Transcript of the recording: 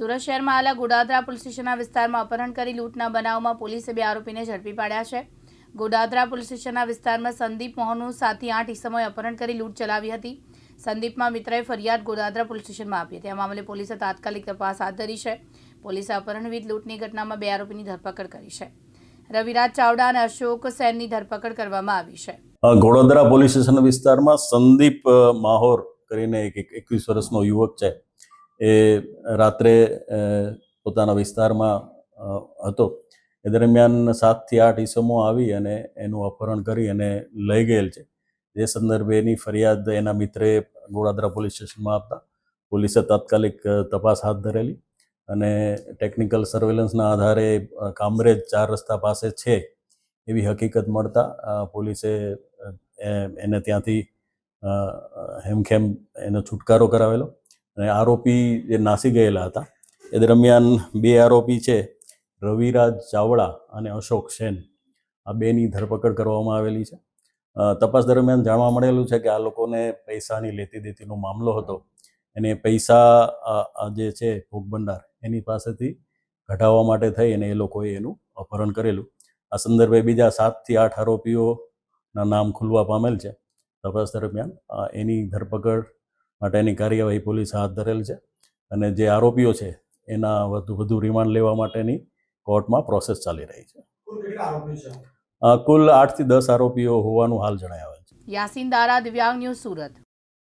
સુરત શહેરમાં આવેલા ગોડાદરા પોલીસ સ્ટેશનના વિસ્તારમાં અપહરણ કરી લૂંટના બનાવમાં પોલીસે બે આરોપીને ઝડપી પાડ્યા છે. ગોડાદરા પોલીસ સ્ટેશનના વિસ્તારમાં સંદીપ મોહનનું સાતથી આઠ ઇસમોએ અપહરણ કરી લૂંટ ચલાવી હતી. સંદીપમાં મિત્રએ ફરિયાદ ગોડાદરા પોલીસ સ્ટેશનમાં આપી હતી. આ મામલે પોલીસે તાત્કાલિક તપાસ હાથ ધરી છે. પોલીસે અપહરણ વિરુદ્ધ લૂંટની ઘટનામાં બે આરોપીની ધરપકડ કરી છે. રવિરાજ ચાવડા અને અશોક સેનની ધરપકડ કરવામાં આવી છે. ગોડોદરા પોલીસ સ્ટેશન વિસ્તારમાં સંદીપ માહોર કરીને એક- એકવીસ વર્ષનો યુવક છે. એ રાત્રે પોતાના વિસ્તારમાં હતો. એ દરમિયાન સાતથી આઠ ઈસમો આવી અને એનું અપહરણ કરી અને લઈ ગયેલ છે. જે સંદર્ભે એની ફરિયાદ એના મિત્રે ગોળાદરા પોલીસ સ્ટેશનમાં આપતા. પોલીસે તાત્કાલિક તપાસ હાથ ધરેલી અને ટેકનિકલ સર્વેલન્સના આધારે કામરેજ ચાર રસ્તા પાસે છે એવી હકીકત મળતા પોલીસે એને ત્યાંથી હેમખેમ એનો છુટકારો કરાવેલો. અને આરોપી જે નાસી ગયેલા હતા, એ દરમિયાન બે આરોપી છે, રવિરાજ ચાવડા અને અશોક સેન. આ બેની ધરપકડ કરવામાં આવેલી છે. તપાસ દરમિયાન જાણવા મળેલું છે કે આ લોકોને પૈસાની લેતી દેતીનો મામલો હતો. એને પૈસા જે છે ભોગ ભંડાર, એની પાસેથી ઘટાવવા માટે થઈ અને એ લોકોએ એનું અપહરણ કરેલું. આ સંદર્ભે બીજા સાતથી આઠ આરોપીઓના નામ ખુલવા પામેલ છે. તપાસ દરમિયાન એની ધરપકડ માટેની કાર્યવાહી પોલીસ હાથ ધરેલ છે અને જે આરોપીઓ છે એના વધુ વધુ રિમાન્ડ લેવા માટેની કોર્ટમાં પ્રોસેસ ચાલી રહી છે. કુલ કેટલા આરોપીઓ કુલ આઠથી દસ આરોપીઓ હોવાનું હાલ જણાવેલ છે. યાસીન દારા દિવ્યાંગ ન્યૂઝ સુરત.